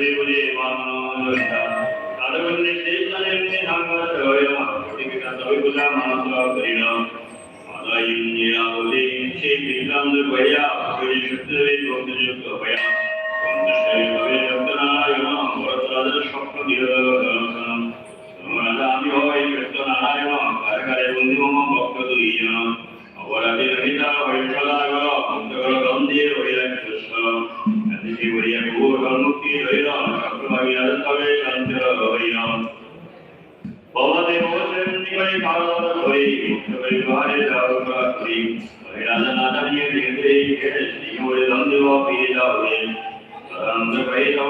দেবুদে বামন জয়তা সাধুকন্যে শেষ স্থানে ধাঙ্গ সয় কোটিপিতা তবে পূজা মানস করিল মাতা ইন্দিরা বলে সে বিক্রাম ভয়া আনন্দ করে যাও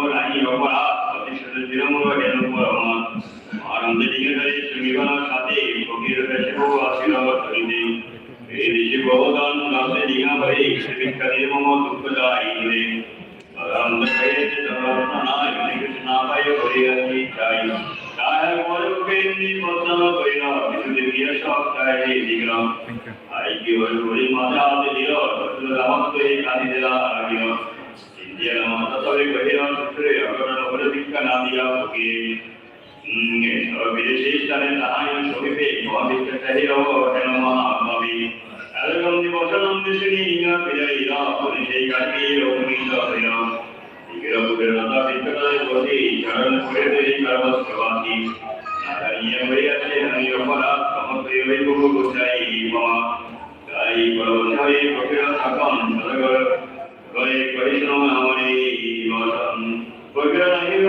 ইন্দিয়া মাতা সূত্রে ভিক্ষা না দিয়া ফকি বিদেশি স্থানে তাহাই সহিবে মহাবিদ্যা চাহিল হেন মহাভাবী। এরকম দিবসনম দেশিনী ইঙ্গা ফিরাইল হরি সেই কাটি রঘুমিত হইল দিগরপুরের মাতা বিদ্যালয়ে বসি চরণ করে তৈরি কারবস্ত্রবাসী নারায়ণ হইয়াছে আমি অপরাধ সমস্ত হইব গোচাই মা তাই বড় পরবশাই প্রকৃত থাকন, সদগর। গয়ে কহিষ্ণ আমরে বসন প্রকৃত নাহি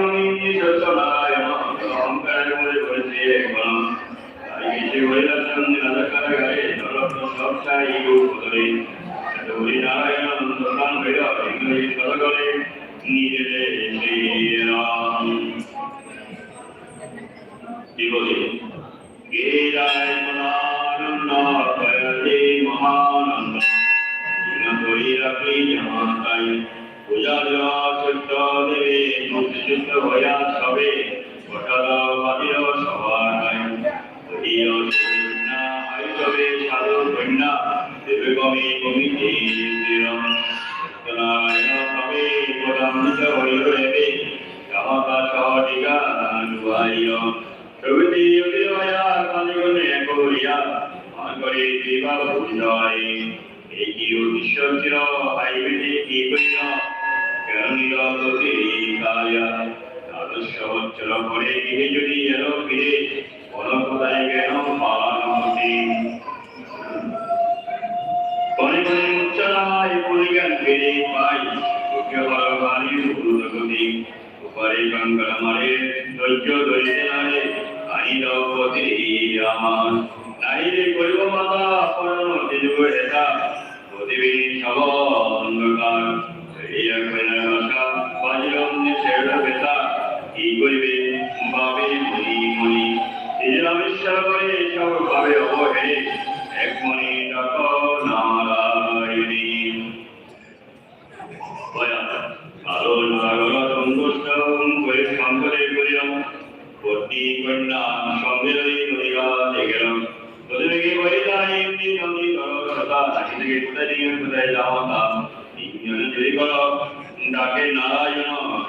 মুক্তিযুক্ত হইয়া সবে কটাল বাদিল সবাই হরিয় কন্যা আই তবে সাধু কন্যা। দেবে কমে কমিতে দিলাম সত্যনারায়ণ কবে পদামৃত হইল রেবে। জামাতা সহটিকা নুয়াইয় প্রভৃতি অভিনয়া কালিগণে করিয়া করে দিবা পূজয় এই কি উদ্দেশ্য ছিল হাইবেটে কি করিল কেন নিরগতি কায়া আদর্শ বচ্চল করে গৃহে যদি এলো ফিরে বল কোথায় কেন পানমতি কনে কনে উচ্চরায় পরিজ্ঞান ফিরে পাই মুখ্য বড় বাণী দ্রুতগতি উপরে গঙ্গা মারে ধৈর্য ধরিতে নারে আনি দ্রৌপদী আমার নাই রে করিব মাতা আপন তেজুগ হেতা। প্রতিবিনী সব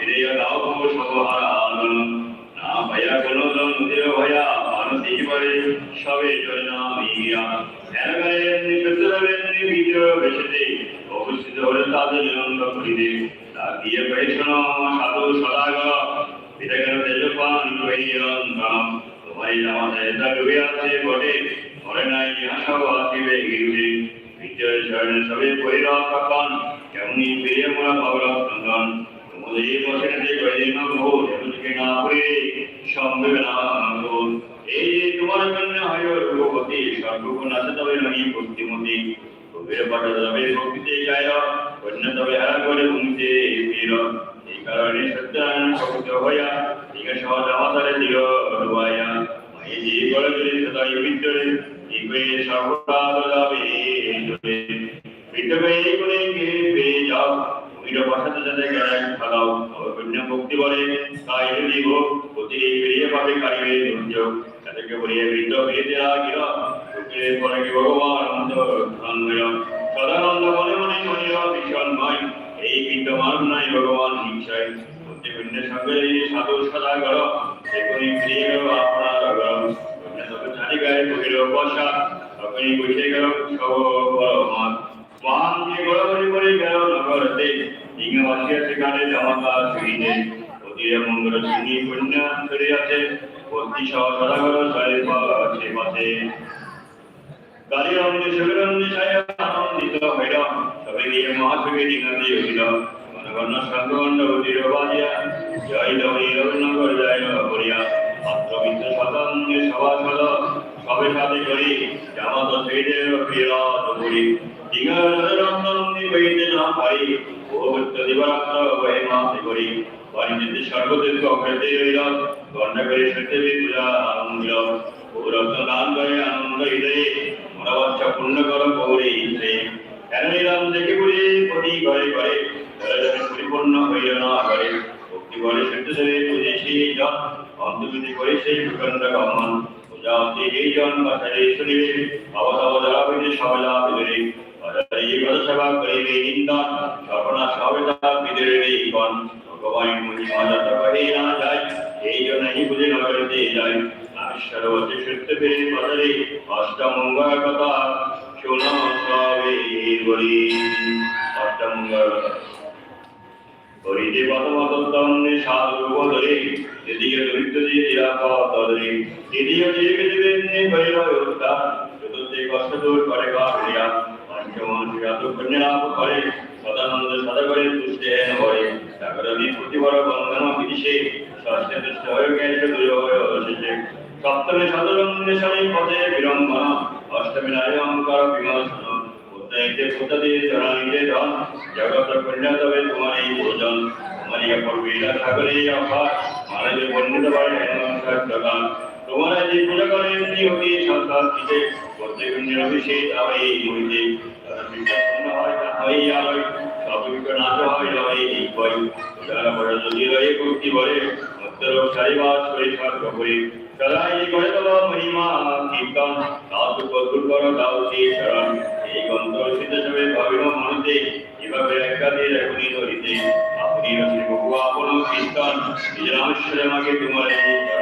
নারায়ণ ফিরে দাও সবহারান না ভয়া কোনো নদীর ভয়া মানসিক পরে সবে চলে না মিয়া এলাকায় নিকটরে বিদ্রোহ বেসেতে অবস্থিত হলে তাদের নিরন্ত করিতে তাকিয়ে বৈষ্ণ সাধু সদাগর পিতাকেন তেজপান কৈরঙ্গম তোমারই আমাদের এটা ডুবে আছে বটে মরে নাই ইহাসব আসিবে গিরুজে বিজয় চরণে সবে পরিরক্ষণ কেমনি প্রিয় মোরা ভগরব নন্দন ওদের যে গড়ে না ভোর না করে সম্ভব কন্যা ভক্তি বলে, তাই দিব অতি বেরিয়ে পাবে কারিবে দুর্যোগ তাদেরকে বলিয়ে বৃদ্ধ বেরিয়ে আগিল শুক্রে পরে কি ভগবান আনন্দ সদানন্দ মনে মনে মনির ভীষণ নয় এই বিদ্যমান নাই ভগবান, নিশ্চয়। কন্যা সঙ্গে সাধু সদা গর এখনই ফিরিয়ে গেল আপনার গরম কন্যা ছাড়ি গায়ে বহিল বসা তখনই বসে গেল, সব মহান। যে গড়াগড়ি করে গেল নগরতে। ডিঙে ভাসিয়া সেখানে জামাকা শুনিতে অতিরে মঙ্গল শুনি কন্যা ধরে আছে ভক্তি সহ সদাগর সারে আছে মাঝে কালী অন্ধে আনন্দিত হইল, তবে গিয়ে মহাসুখে ডিঙাতে হইল মনগণ্য সংগণ্ড অতির বাজিয়া, জয় দৌড়ি রবীন্দ্রনগর জয় করিয়া মাত্র মিত্র সভা সদ সবে সাথে করি জামাত সেইদের বিরাট করি দিগরন্দনি বইতে না পারি ও ভক্ত দিবারাত্র বহে মাসে করি বাণিজ্যতে সর্বদেশ অগ্রতে রইল। গণ্ড করে সত্যে পূজা আনন্দ ও রত্ন দান করে আনন্দ হৃদয়ে। মনোবাচ্ছা পূর্ণ কর গৌরী ইন্দ্রে। নিলাম দেখে বলি, প্রতি ঘরে ঘরে পরিপূর্ণ হইল না করে ভক্তি বলে সত্য দেবে বুঝে সেই জন অন্তর্বিধি করে সেই প্রকাণ্ড গমন। পূজা অন্তে যেই জন বাসারে শুনিবে অবতাব যারা হইতে সবলা বিদরে এই সেবা করিবে নিন্দন সর্বনা সবে বিদরে গণ ভগবান মহিমা কহে না যায়, এই জন্য এই বুঝে নগরেতে যায়। ঈশ্বর অতি সত্য পেরে বাজারে অষ্টমঙ্গল কথা শোনো সবে বলি অষ্টমঙ্গল হরিতে পদমতনে সাধু বদরে যদিও দরিদ্র দিয়ে নিরাপদ ধরে তৃতীয় জীবে জীবে পরিবার চতুর্থে কষ্ট দূর করে কাহিয়া পঞ্চম শ্রীরাত কন্যালাভ করে সদানন্দ সদা করে হেন করে সাগরবি প্রতিবার বন্ধন বিদিশে ষষ্ঠে তুষ্ট হয়ে গেছে দুর্যোগ অবশেষে। সপ্তমে সদরঙ্গে পদে বিড়ম্বনা, অষ্টমী নারী অহংকার বিমর্শন উত্তরাইতে পুত্রদে জনাইতে ধন জগত কন্যা তবে তোমার এই ভোজন। তোমার ইয়া পূর্বীরা সাগরে অফার মহারাজের বর্ণিত বাড়ি হেনমস্কার জগান তোমার যে পূজা করেন নিয়তি সংসার দিতে প্রত্যেক নিরভিষেক আবার এই হইতে তারা হয় তা আলোয় সব নাচ হয় লয় এই বই যারা বড় যদি রয়ে ভক্তি বলে উত্তর সারিবাস করে সর্ব করে সদাই করে দেওয়া মহিমা, কীর্তন। সাধু কদুর করো দাও সেই শরণ এই গন্ধ সিদ্ধ সবে ভাবিল মনতে এভাবে একাদের এখনই ধরিতে। আপনি রসে বহু আপন কীর্তন। নিজের আমেশ্বরে তোমার এই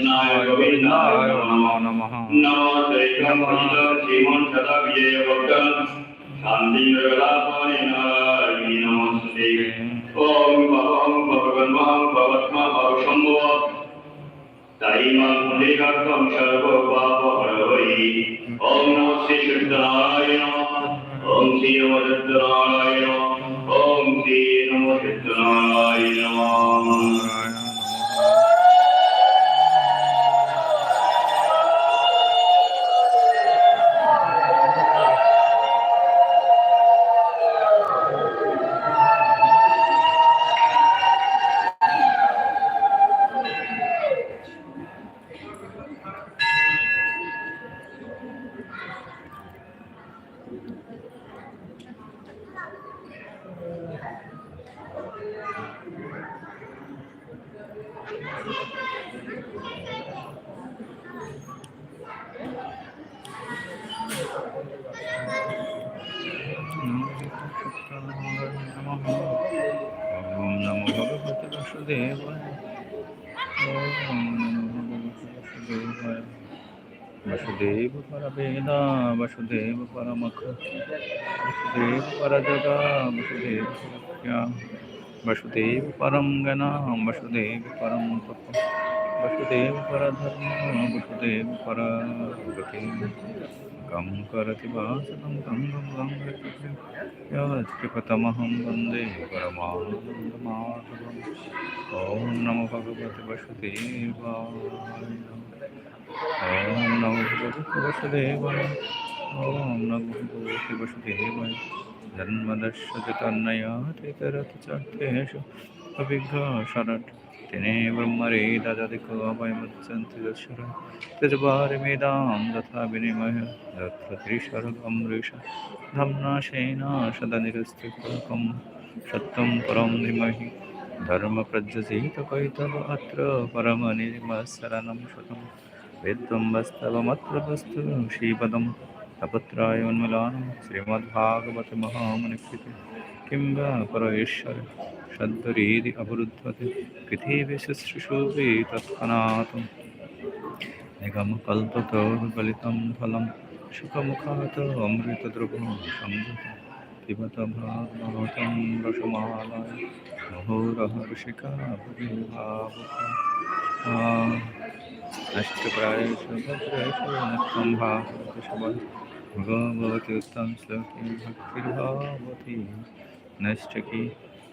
জগদ্দায় কৃষ্ণায় গোবিন্দায় নমঃ। নমঃ নমঃ শ্রীকম কৃষ্ণ শ্রীমন সদা বিজয় ভক্তন শান্তি জগদাপনে নারায়ণী নমস্তে ওম ভবং ভগবন্মহং ভবত্মা ভব সম্ভব তাইমাং পুণ্ডিকার্থম সর্ব পাপ হরহরি ওম নমঃ। শ্রী সত্যনারায়ণ वसुदेव पर वेदा वसुदेव पर वसुदेव पर जगा वसुदेव वसुदेव परम गना वसुदेव परम तप वसुदेव परधर्म वसुदेव परगति गं करति वासनं गं गं गं यत्कृपतमहं वन्दे परमानन्दमाधवम् ॐ नमो भगवते वसुदेवाय ॐ नमो भगवते वसुदेवाय ॐ नमो भगवते वसुदेवाय जन्मदस्य तन्नयातितरतचर्थेषु अभिघ्नशरट् तेने ब्रह्मरे ददधिको वयमुच्यन्ति दशर त्यजपारिमेदां तथा विनिमय तत्र त्रिशर्गमृष धम्नाशेन सदनिरस्तिकं सत्यं परं धीमहि धर्मप्रज्वसितकैतव अत्र परमनिर्मशरणं शतम् वेद्यं वस्तवमत्र वस्तु श्रीपदं तपत्राय उन्मिलानं श्रीमद्भागवत महामुनिकृते किं वा परमेश्वर सद्वरीदि अवरुद्धते पृथिवी शुश्रूषुभि तत्क्षणात् निगमकल्पतोर्गलितं फलं सुखमुखात् अमृतद्रवं संयुतं पिबत भागवतं रसमालाय मुहुरः ऋषिका भुविभावुका अष्टप्रायेषु भद्रेषु नित्यं भागवति शवः भगवति उत्तम श्लोके भक्तिर्भावति नष्टकी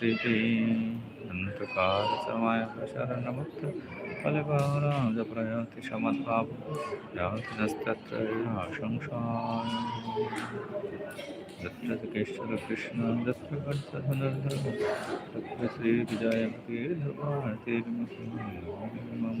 श्रीं अन्तकारसमायपशरणमुक्त फलभाराजप्रयाति शमत्पाप याति नस्तत्र संसार तत्र केश्वर कृष्ण तत्र कर्तधनुर्धर तत्र श्रीविजयपति धर्मार्तिर्मुखी मम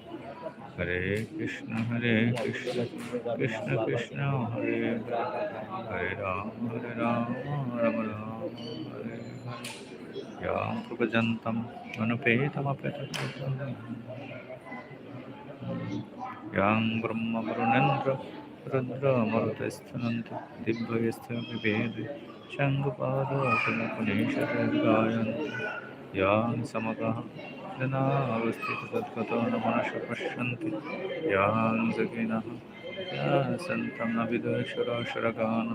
हरे कृष्ण हरे कृष्ण कृष्ण कृष्ण, हरे हरे राम हरे राम राम राम, हरे हरे। यां प्रभजन्तं अनुपेतमपेतकृतं यां ब्रह्मवरुणेन्द्र रुद्रमरुतस्थनन्ति दिव्यस्थविभेदे शङ्खपादपुनपुनेशगायन्ति यां समगः जनावस्थितगद्गतो न मनसः पश्यन्ति यां जगिनः या सन्तं न विदुषुराशुरगान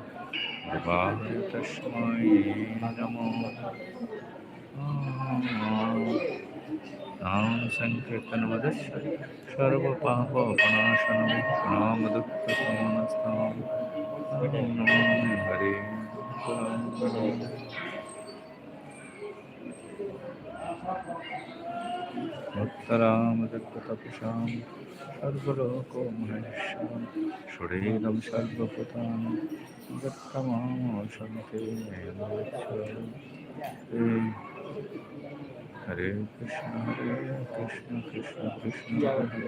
विवाह तस्मै नमो नाम संकीर्तनमदस्य सर्वपापप्रणाशनं नामदुःखसमनस्तां नमामि हरे उत्तरामदत्ततपसां सर्वलोको महेश्वरं सुरेदं सर्वभूतानि दत्तमामोषन्ते हरे कृष्ण हरे कृष्ण कृष्ण कृष्ण हरे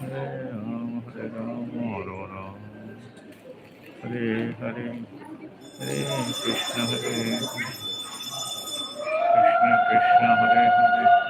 हरे राम हरे राम राम राम हरे हरे हरे कृष्ण हरे कृष्ण कृष्ण हरे हरे हरे हरे